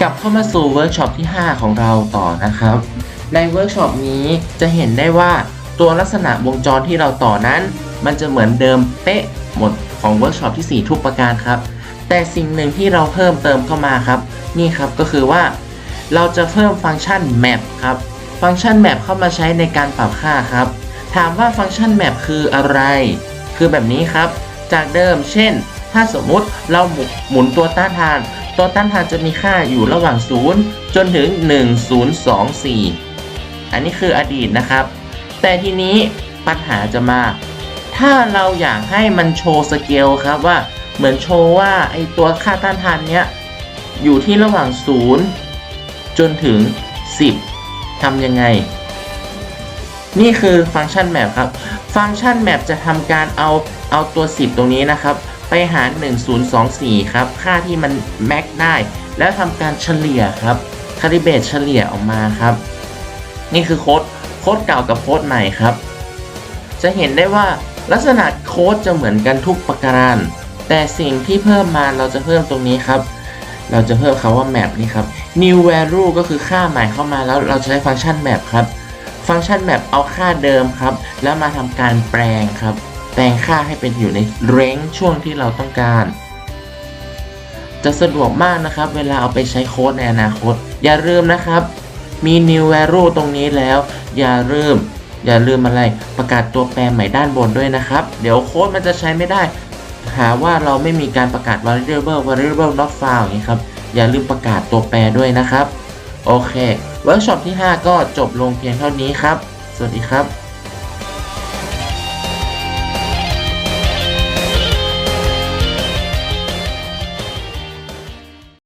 กลับเข้ามาสู่เวิร์กช็อปที่ 5 ของเราต่อนะครับ ในเวิร์กช็อปนี้จะเห็นได้ว่าตัวลักษณะวงจรที่เราต่อนั้น มันจะเหมือนเดิมเป๊ะหมดของเวิร์กช็อปที่ 4 ทุกประการครับ แต่สิ่งหนึ่งที่เราเพิ่มเติมเข้ามาครับ นี่ครับก็คือว่า เราจะเพิ่มฟังก์ชัน map ครับ ฟังก์ชัน map เข้ามาใช้ในการปรับค่าครับ ถามว่าฟังก์ชัน map คืออะไร คือแบบนี้ครับ จากเดิมเช่น ถ้าสมมุติเราหมุนตัวต้านทาน ตัวต้านทานจะมีค่าอยู่ระหว่าง 0 จนถึง 1024 อันนี้คืออดีตนะครับ แต่ทีนี้ปัญหาจะมา ถ้าเราอยากให้มันโชว์สเกลครับว่าเหมือนโชว์ว่าไอตัวค่าต้านทานเนี้ยอยู่ที่ระหว่าง 0 จนถึง 10 ทำยังไง นี่คือฟังก์ชัน map ครับ ฟังก์ชัน map จะทำการเอาเอาตัว 10 ตรงนี้นะครับ ไปหาร 1024 ครับ ค่าที่มัน max ได้ แล้วทำการเฉลี่ยครับคาลิเบตเฉลี่ยออกมาครับ นี่คือโค้ดโค้ดเก่ากับโค้ดใหม่ครับ จะเห็นได้ว่าลักษณะโค้ดจะเหมือนกันทุกประการ แต่สิ่งที่เพิ่มมาเราจะเพิ่มตรงนี้ครับ เราจะเพิ่มคำว่า map นี่ครับ new value ก็คือค่าใหม่เข้ามาแล้วเราจะใช้ฟังก์ชัน map ครับ ฟังก์ชัน map เอาค่าเดิมครับ แล้วมาทำการแปลงครับ แปลงค่าให้เป็นอยู่ในเรนจ์ช่วงที่เราต้องการ จะสะดวกมากนะครับ เวลาเอาไปใช้โค้ดในอนาคต อย่าลืมนะครับ มี new value ตรงนี้แล้ว อย่าลืม อย่าลืมอะไรประกาศตัวแปรใหม่ด้านบนด้วยนะครับ เดี๋ยวโค้ดมันจะใช้ไม่ได้ หาว่าเราไม่มีการประกาศ variable variable not found อย่างนี้ครับอย่าลืมประกาศตัวแปรด้วยนะครับ โอเคเวิร์กช็อปที่ 5 ก็จบลงเพียงเท่านี้ครับ สวัสดีครับ